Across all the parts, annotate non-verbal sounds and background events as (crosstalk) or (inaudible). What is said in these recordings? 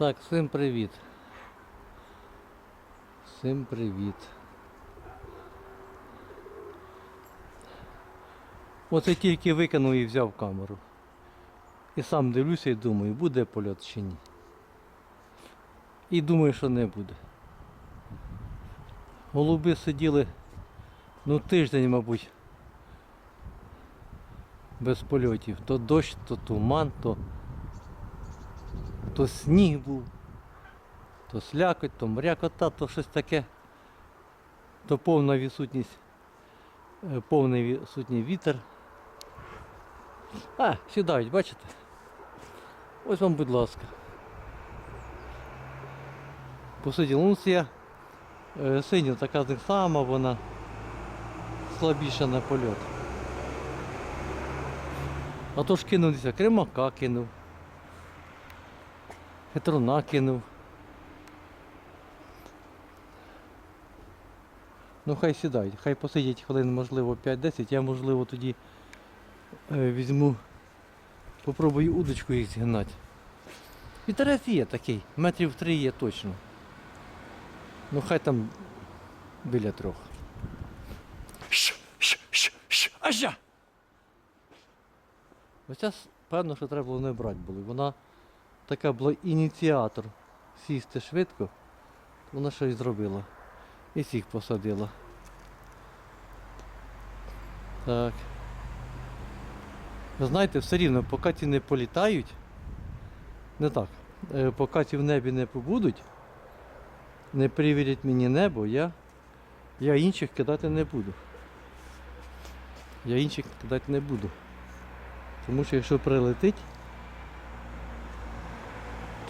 Так, всім привіт. Всім привіт. Оце тільки викинув і взяв камеру. І сам дивлюся і думаю, буде польот чи ні. І думаю, що не буде. Голуби сиділи ну тиждень, мабуть, без польотів. То дощ, то туман, то то сніг був, то слякоть, то мрякота, то щось таке, то повна відсутність, е, повний відсутній вітер. А, сідають, бачите? Ось вам, будь ласка. Посиділи. Ну, це е, синя така так сама, вона слабіша на польот. А то ж кинулися, кремака кинув. Хитруна кинув. Ну хай сідають, хай посидять хвилин, можливо, 5-10, я можливо тоді е, візьму, попробую удочку їх зігнати. Вітерець є такий, метрів три є точно. Ну хай там біля трьох. Ажа! Оця с- певно, що треба було не брати було. Вона така була ініціатор сісти швидко, вона щось зробила. І всіх посадила. Так. Знаєте, все рівно, поки ці не політають, не так, е, поки ці в небі не побудуть, не перевірять мені небо, я, я інших кидати не буду. Я інших кидати не буду. Тому що якщо прилетить,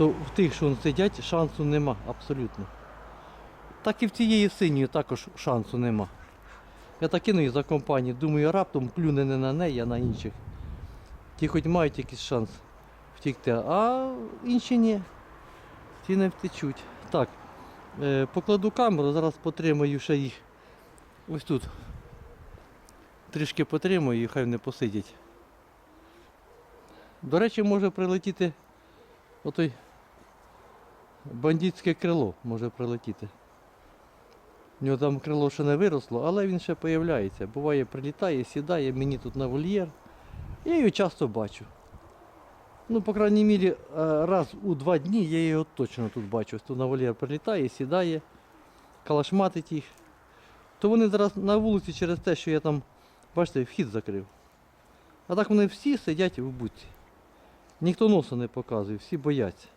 то в тих, що сидять, шансу нема абсолютно. Так і в цієї синьої також шансу нема. Я так кину їх за компанію, думаю, раптом плюне не на неї, а на інших. Ті хоч мають якийсь шанс втікти, а інші ні. Ті не втечуть. Так, е, покладу камеру, зараз потримаю ще їх ось тут. Трішки потримаю і хай вони посидять. До речі, може прилетіти отой бандитське крило може прилетіти. У нього там крило ще не виросло, але він ще появляється. Буває, прилітає, сідає мені тут на вольєр. Я його часто бачу. Ну, по крайній мірі, е, раз у два дні я його точно тут бачу. Тут на вольєр прилітає, сідає, калашматить їх. То вони зараз на вулиці через те, що я там, бачите, вхід закрив. А так вони всі сидять в будці. Ніхто носа не показує, всі бояться.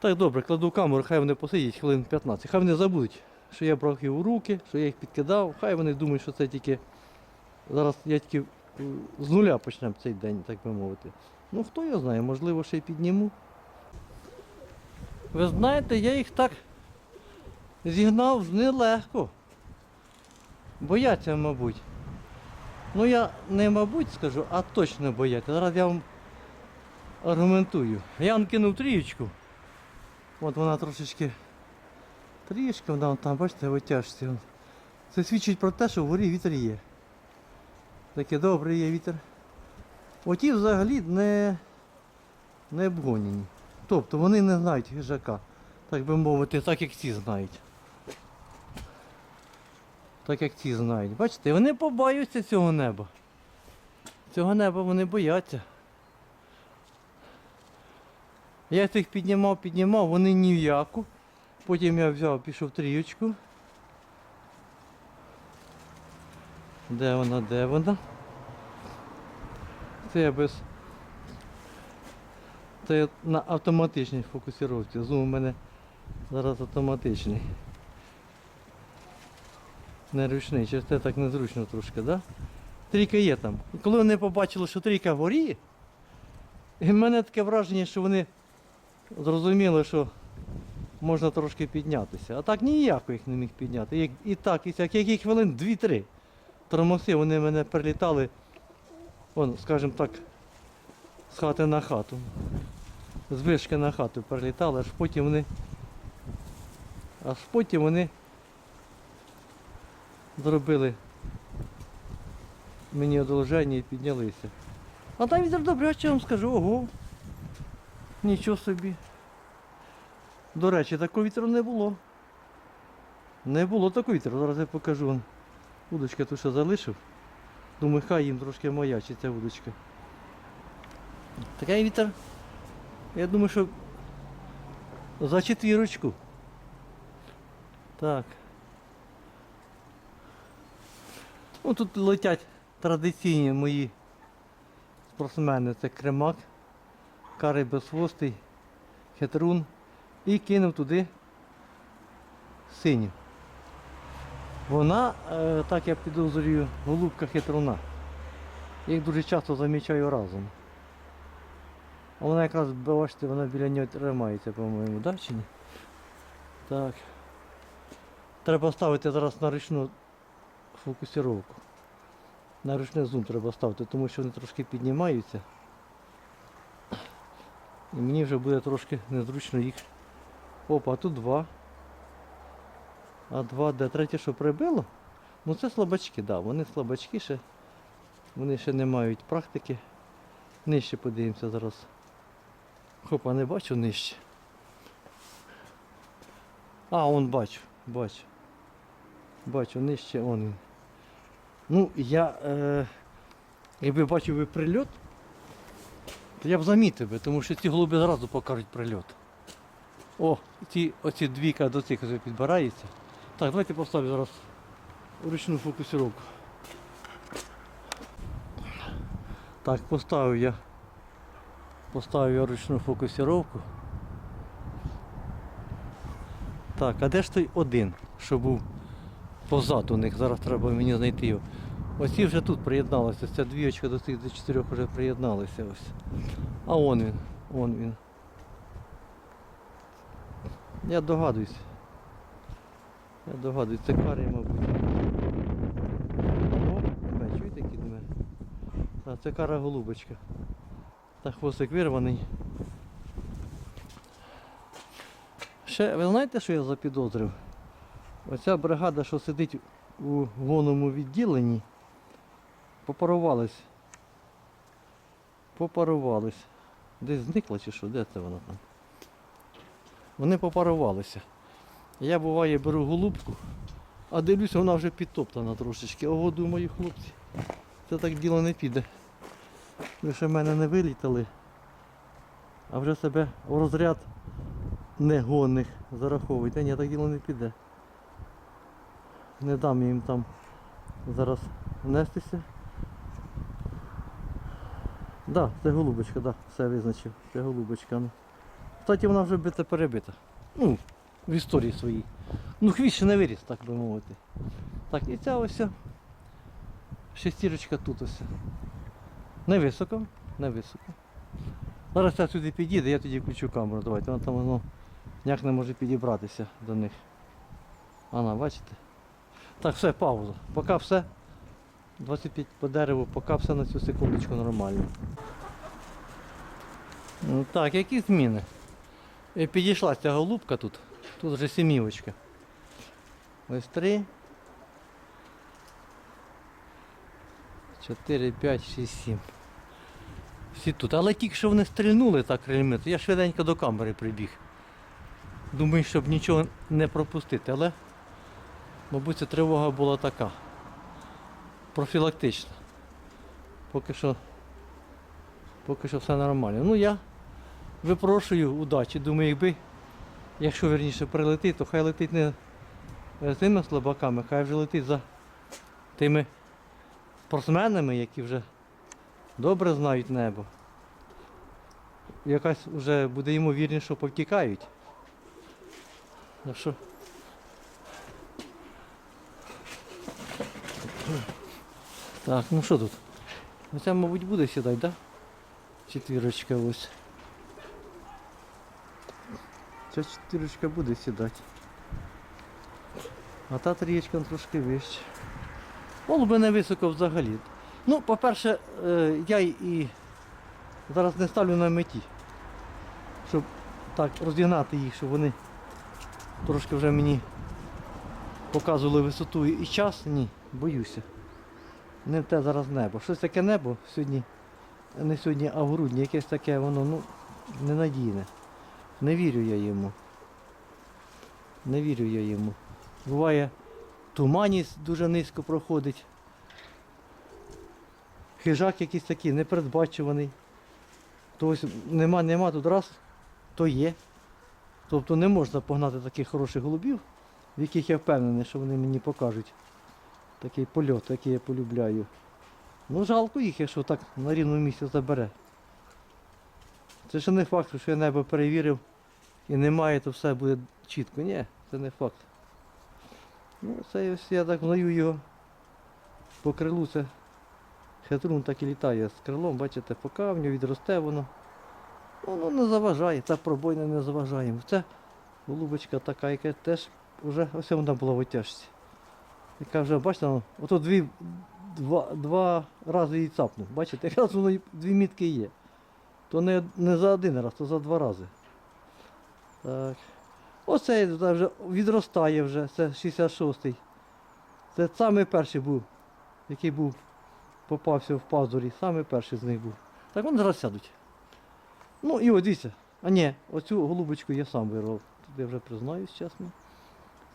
Так, добре, кладу камеру, хай вони посидять хвилин 15. Хай вони забудуть, що я брав їх у руки, що я їх підкидав. Хай вони думають, що це тільки. Зараз я тільки е, з нуля почнемо цей день, так би мовити. Ну хто його знає, можливо, ще й підніму. Ви знаєте, я їх так зігнав нелегко. Бояться, мабуть. Ну я не мабуть скажу, а точно бояться. Зараз я вам аргументую. Я вам кинув трієчку. От вона трошечки трішки, вона там, бачите, витяжці. Це свідчить про те, що вгорі вітер є. Таке добре є вітер. Оті взагалі не, не обгоняні. Тобто вони не знають хижака, так би мовити, так як ці знають. Так як ці знають. Бачите, вони побаються цього неба. Цього неба вони бояться. Я цих піднімав, піднімав, вони ні в яку. Потім я взяв, пішов трієчку. Де вона, де вона? Це я без. Це я на автоматичній фокусировці. Зум у мене зараз автоматичний. Не ручний, через це так незручно трошки, так? Да? Трійка є там. Коли вони побачили, що трійка горіє, і в мене таке враження, що вони зрозуміли, що можна трошки піднятися. А так ніяко їх не міг підняти. І так, і так, які хвилин 2-3. Тормоси, вони мене прилітали, вон, скажімо так, з хати на хату. З вишки на хату прилітали, аж потім вони. Аж потім вони зробили мені одолження і піднялися. А там вітер добре, я вам скажу, ого. Нічого собі. До речі, такого вітру не було. Не було такого вітру. Зараз я покажу. Удочка ту, що залишив. Думаю, хай їм трошки маячить ця удочка. Такий вітер. Я думаю, що за четвірочку. Так. Ну тут летять традиційні мої спортсмени. Це кремак, карий безхвостий, хитрун. І кинув туди синю. Вона, е, так я підозрюю, голубка хитруна. Я їх дуже часто замічаю разом. А вона якраз, бачите, вона біля нього тримається, по-моєму, да, чи ні? Так. Треба ставити зараз на ручну фокусировку. На ручний зум треба ставити, тому що вони трошки піднімаються. І мені вже буде трошки незручно їх. Опа, а тут два. А два, де третє, що прибило? Ну це слабачки, да, вони слабачки ще. Вони ще не мають практики. Нижче подивимося зараз. Хопа, не бачу нижче. А, он бачу, бачу. Бачу, нижче он. Ну, я, е, якби бачив би прильот, то я б замітив би, тому що ці голуби зразу покажуть прильот. О, ці, оці двійка до цих підбирається. Так, давайте поставлю зараз ручну фокусировку. Так, поставив я. Поставив я ручну фокусировку. Так, а де ж той один, що був позаду них? Зараз треба мені знайти його. Оці вже тут приєдналися, ця двіочка до цих до чотирьох вже приєдналися ось. А он він, он він. Я догадуюсь. Я догадуюсь, це карі, мабуть. О, чуєте, мене? А, це кара голубочка. Та хвостик вирваний. Ще, ви знаєте, що я запідозрив? Оця бригада, що сидить у гонному відділенні, попарувались. Попарувались. Десь зникла чи що? Де це вона там? Вони попарувалися. Я буває беру голубку, а дивлюся, вона вже підтоптана трошечки. Ого, думаю, хлопці, це так діло не піде. Ви ще в мене не вилітали, а вже себе в розряд негонних зараховуєте. Ні, так діло не піде. Не дам їм там зараз внестися. Да, це голубочка, да, все визначив. Це голубочка. Ну. Кстати, вона вже бита перебита. Ну, в історії своїй. Ну, хвіст ще не виріс, так би мовити. Так, і ця ось шестірочка тут ось. Невисоко, невисоко. Зараз ця сюди підійде, я тоді включу камеру. Давайте, вона там воно ніяк не може підібратися до них. Ана, бачите? Так, все, пауза. Поки все. 25 по дереву, поки все на цю секундочку нормально. Ну, так, які зміни? І підійшла ця голубка тут. Тут вже сімівочка. Ось три. Чотири, п'ять, шість, сім. Всі тут. Але тільки що вони стрільнули так крильми, то я швиденько до камери прибіг. Думаю, щоб нічого не пропустити, але мабуть ця тривога була така. Профілактична. Поки що. Поки що все нормально. Ну я випрошую удачі. Думаю, якби, якщо верніше прилетить, то хай летить не з тими слабаками, хай вже летить за тими спортсменами, які вже добре знають небо. Якась вже буде ймовірніше, що повтікають. Що? Так, ну що тут? Оця, мабуть, буде сідати, так? Да? Четвірочка ось. Ця четвірочка буде сідати. А та трієчка трошки вище. Голуби не високо взагалі. Ну, по-перше, е, я і зараз не ставлю на меті, щоб так розігнати їх, щоб вони трошки вже мені показували висоту і час. Ні, боюся. Не те зараз небо. Щось таке небо сьогодні, не сьогодні, а в грудні, якесь таке воно, ну, ненадійне. Не вірю я йому. Не вірю я йому. Буває, туманість дуже низько проходить. Хижак якийсь такий, непередбачуваний. То ось нема, нема тут раз, то є. Тобто не можна погнати таких хороших голубів, в яких я впевнений, що вони мені покажуть. Такий польот, який я полюбляю. Ну, жалко їх, якщо так на рівному місці забере. Це ще не факт, що я небо перевірив і немає, то все буде чітко. Ні, це не факт. Ну, це ось я так знаю його по крилу. Це хитрун так і літає з крилом, бачите, по камню, відросте воно. Воно не заважає, та пробойна не заважає. Це голубочка така, яка теж вже ось вона була в отяжці. Яка вже, бачите, воно, ото дві, два, два рази її цапнув. Бачите, (laughs) якраз воно дві мітки є. То не, не за один раз, то за два рази. Так. Оцей вже відростає вже, це 66-й. Це самий перший був, який був, попався в пазурі, самий перший з них був. Так вони зараз сядуть. Ну і от дивіться. А ні, оцю голубочку я сам вирвав. Тут я вже признаюсь чесно.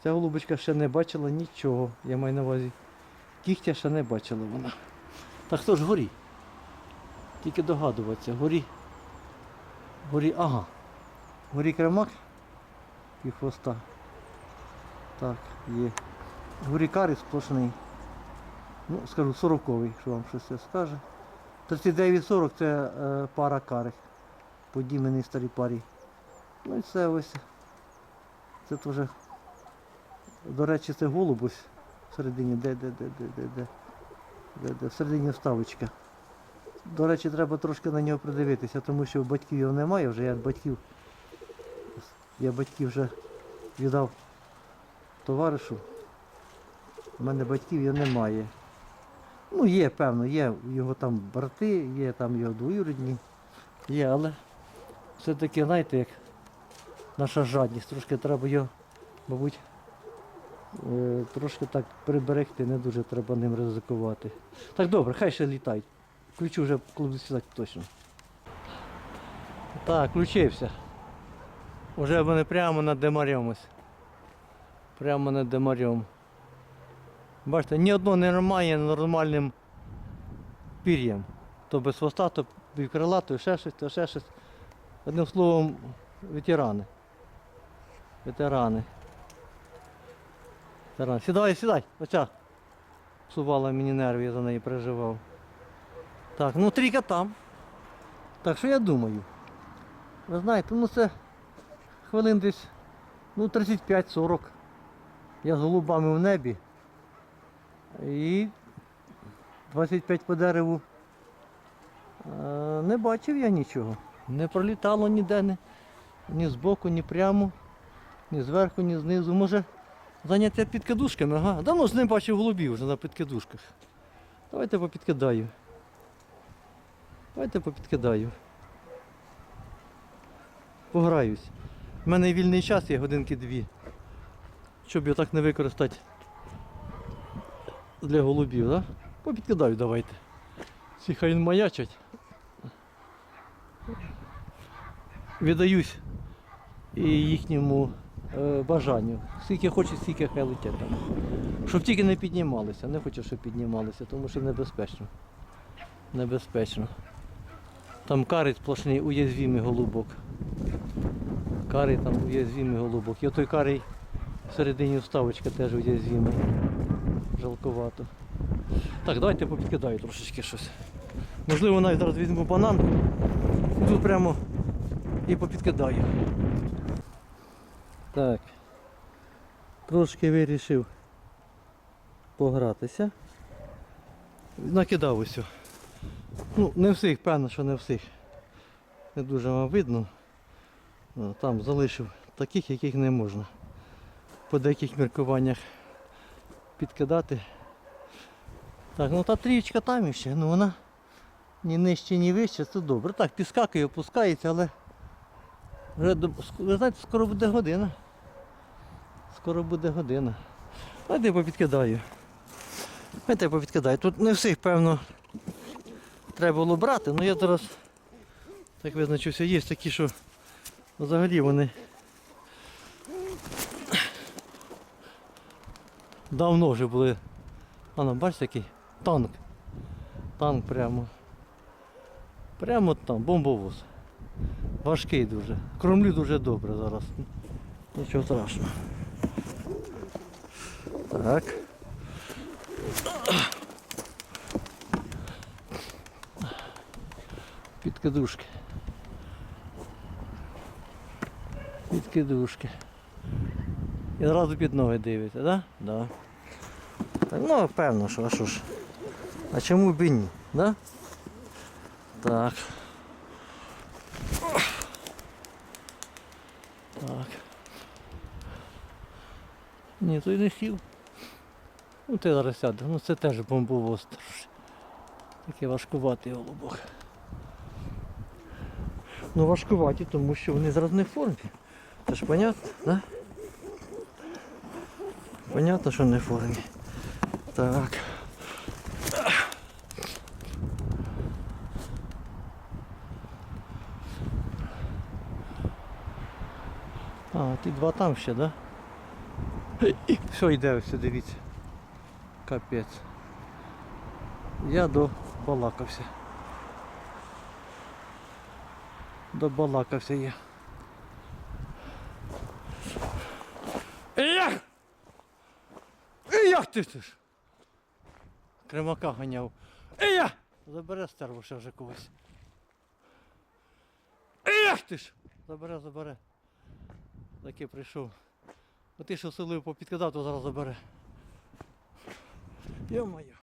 Ця голубочка ще не бачила нічого, я маю на увазі. Кігтя ще не бачила вона. Так хто ж горі? Тільки догадуватися, горі. Горі, ага. Горі кремак і хвоста. Так, є. Горі карий сплошний. Ну, скажу, 40-й, що вам щось скаже. 39-40 це е, пара карих. Подіменій старій парі. Ну і це ось. Це теж. До речі, це голуб ось всередині, де, де, де, де, де, де, де, де, всередині вставочка. До речі, треба трошки на нього придивитися, тому що батьків його немає вже, я батьків, я батьків вже віддав товаришу. У мене батьків його немає. Ну, є, певно, є його там брати, є там його двоюрідні. Є, але все-таки, знаєте, як наша жадність, трошки треба його, мабуть, трошки так приберегти, не дуже треба ним ризикувати. Так добре, хай ще літають. Включу вже, коли буду точно. Так, включився. Уже вони прямо над демарем ось. Прямо над демарем. Бачите, ні одного немає нормальним пір'ям. То без хвоста, то півкрила, то ще щось, то ще щось. Одним словом, ветерани. Ветерани. Ветерани. Сідай, сідай, оця. Псувала мені нерви, я за неї переживав. Так, ну трійка там. Так що я думаю? Ви знаєте, ну це хвилин десь ну 35-40. Я з голубами в небі. І 25 по дереву. Е, Не бачив я нічого. Не пролітало ніде, ні, ні збоку, ні прямо, ні зверху, ні знизу. Може заняття підкидушками, ага. Давно ж не бачив голубів вже на підкидушках. Давайте попідкидаю. Давайте попідкидаю. Пограюсь. У мене вільний час є годинки дві. Щоб його так не використати для голубів, да? Попідкидаю давайте. Ці хай він маячать. Віддаюсь і їхньому бажанню. Скільки хочуть, скільки хай летять там. Щоб тільки не піднімалися. Не хочу, щоб піднімалися, тому що небезпечно. Небезпечно. Там карий сплошний уязвимий голубок. Карий там уязвимий голубок. І той карий всередині вставочка теж уязвимий. Жалковато. Так, давайте попідкидаю трошечки щось. Можливо, навіть зараз візьму банан. Тут прямо і попідкидаю. Так. Трошки вирішив погратися. Накидав усю. Ну, не всіх, певно, що не всіх. Не дуже вам видно. Там залишив таких, яких не можна. По деяких міркуваннях підкидати. Так, ну та трієчка там іще, ну вона ні нижче, ні вище, це добре. Так, підскакує, опускається, але вже знаєте, скоро буде година. Скоро буде година. Я попідкидаю. Я попідкидаю. Тут не всіх, певно, треба було брати, але я зараз Так визначився, є такі, що взагалі вони давно вже були. А ну, бачите який? Танк. Танк прямо. Прямо там, бомбовоз. Важкий дуже. Кромлю дуже добре зараз. Нічого страшного. Так. Підкидушки. Підкидушки. І одразу під ноги дивиться, так? Да? Да. Так, ну, певно, що, а що ж. А чому б і ні, да? Так. Так. Ні, той не сів. Ну ти зараз сяде. Ну це теж бомбовоз. Такий важкуватий голубок. Ну важкуваті, тому що вони зараз не в формі. Це ж понятно, да? Понятно, що не в формі. Так. А, ті два там ще, да? Все, йде ось, дивіться. Капець. Я добалакався. Добалакався я. Ех! Як ти ж? Кремака ганяв. Ея! Забере стерву ще вже когось. Ех ти ж! Забере, забере. Таки прийшов. А ти що силою попідкидав, то зараз забере. Йо-моє.